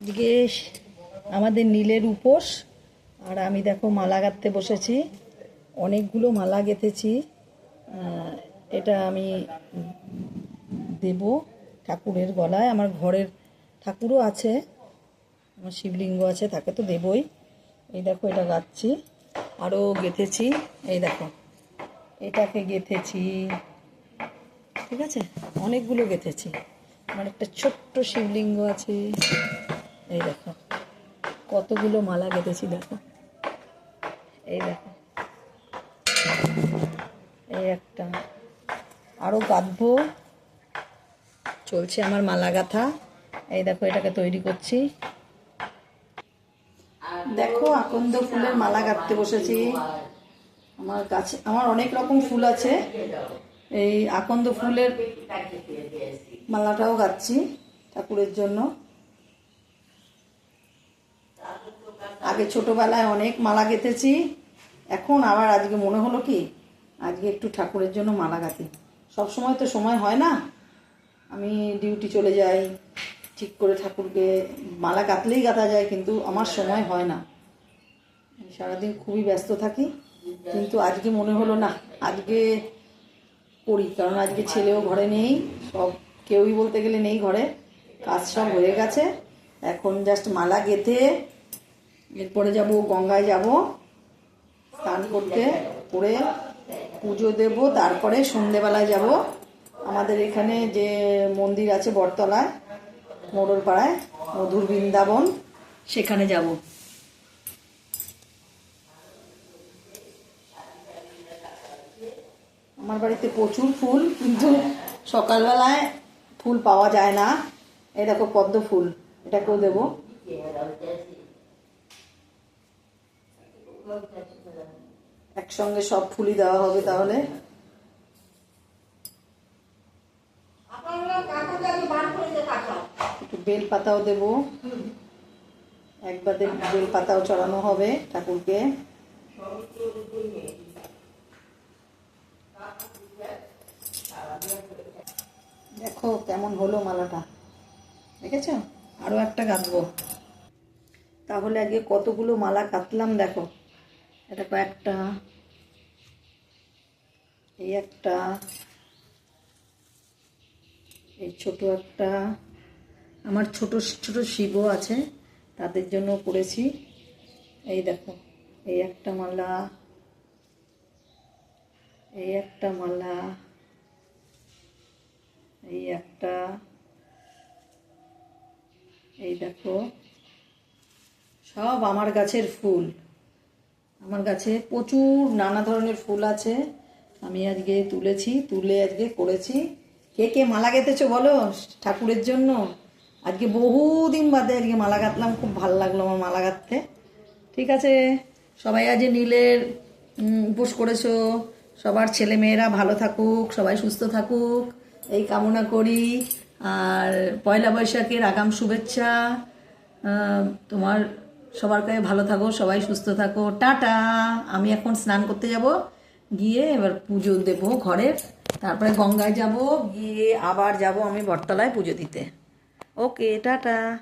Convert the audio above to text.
এদিকে আমাদের নীলের উপোস, আর আমি দেখো মালা গাঁথতে বসেছি। অনেকগুলো মালা গেঁথেছি। এটা আমি দেব ঠাকুরের গলায়। আমার ঘরের ঠাকুরও আছে, আমার শিবলিঙ্গ আছে, তাকে তো দেবই। এই দেখো, এটা গাচ্ছি আরও গেঁথেছি। এই দেখো, এটাকে গেঁথেছি। ঠিক আছে? অনেকগুলো গেঁথেছি। আমার একটা ছোট্ট শিবলিঙ্গ আছে। এই দেখো, কতগুলো মালা গেঁথেছি দেখো। এই দেখো, এই একটা। আরও গাঁথবো। চলছে আমার মালা গাঁথা। এই দেখো, এটাকে তৈরি করছি। দেখো, আকন্দ ফুলের মালা গাঁথতে বসেছি। আমার কাছে আমার অনেক রকম ফুল আছে। এই আকন্দ ফুলের মালাটাও গাচ্ছি ঠাকুরের জন্য। আগে ছোটবেলায় অনেক মালা গেঁথেছি, এখন আবার আজকে মনে হলো কি, আজকে একটু ঠাকুরের জন্য মালা গাঁথি। সময় তো সময় হয় না, আমি ডিউটি চলে যাই, ঠিক করে ঠাকুরকে মালা গাঁথলেই গাঁথা যায়, কিন্তু আমার সময় হয় না। সারাদিন খুবই ব্যস্ত থাকি, কিন্তু আজকে মনে হলো না, আজকে করি, কারণ আজকে ছেলেও ঘরে নেই, সব কেউই বলতে গেলে নেই ঘরে, কাজ সব হয়ে গেছে, এখন জাস্ট মালা গেঁথে এরপরে যাব, গঙ্গায় যাব। স্নান করতে করে পুজো দেব, তারপরে সন্ধেবেলায় যাব। আমাদের এখানে যে মন্দির আছে বটতলায় মোড়র পাড়ায় মধুর বৃন্দাবন, সেখানে যাব। আমার বাড়িতে প্রচুর ফুল, কিন্তু সকালবেলায় ফুল পাওয়া যায় না। এই দেখো পদ্ম ফুল, এটাকেও দেবো। একসঙ্গে সব ফুলই দেওয়া হবে তাহলে। একটু বেল পাতাও দেব। একবারে বেল পাতাও চড়ানো হবে ঠাকুরকে। দেখো কেমন হলো মালাটা। দেখেছ? আরও একটা গাঁথবো তাহলে আজকে কতগুলো মালা কাটলাম দেখো। এটা কয়েকটা, এই একটা, এই ছোট একটা, আমার ছোট ছোট শিবও আছে, তাদের জন্য করেছি। এই দেখো, এই একটা মালা, এই একটা মালা, এই একটা, এই দেখো, সব আমার গাছের ফুল। আমার গাছে প্রচুর নানা ধরনের ফুল আছে। আমি আজকে তুলেছি, তুলে আজকে করেছি। কে কে মালা গেঁথেছো বলো? ঠাকুরের জন্য। আজকে বহুদিন বাদে আজকে মালা গাঁথলাম, খুব ভালো লাগল আমার মালা গাঁথতে। ঠিক আছে, সবাই আজ নীলের উপোস করেছ। সবার ছেলে মেয়েরা ভালো থাকুক, সবাই সুস্থ থাকুক। এই কামনা করি। আর পয়লা বৈশাখের আগাম শুভেচ্ছা। তোমার সবার কাছে ভালো থাকো, সবাই সুস্থ থাকো। টাটা! আমি এখন স্নান করতে যাব, গিয়ে এবার পুজো দেব ঘরের তারপরে গঙ্গায় যাব, গিয়ে আবার যাব আমি বটতলায় পুজো দিতে। Okay, tata!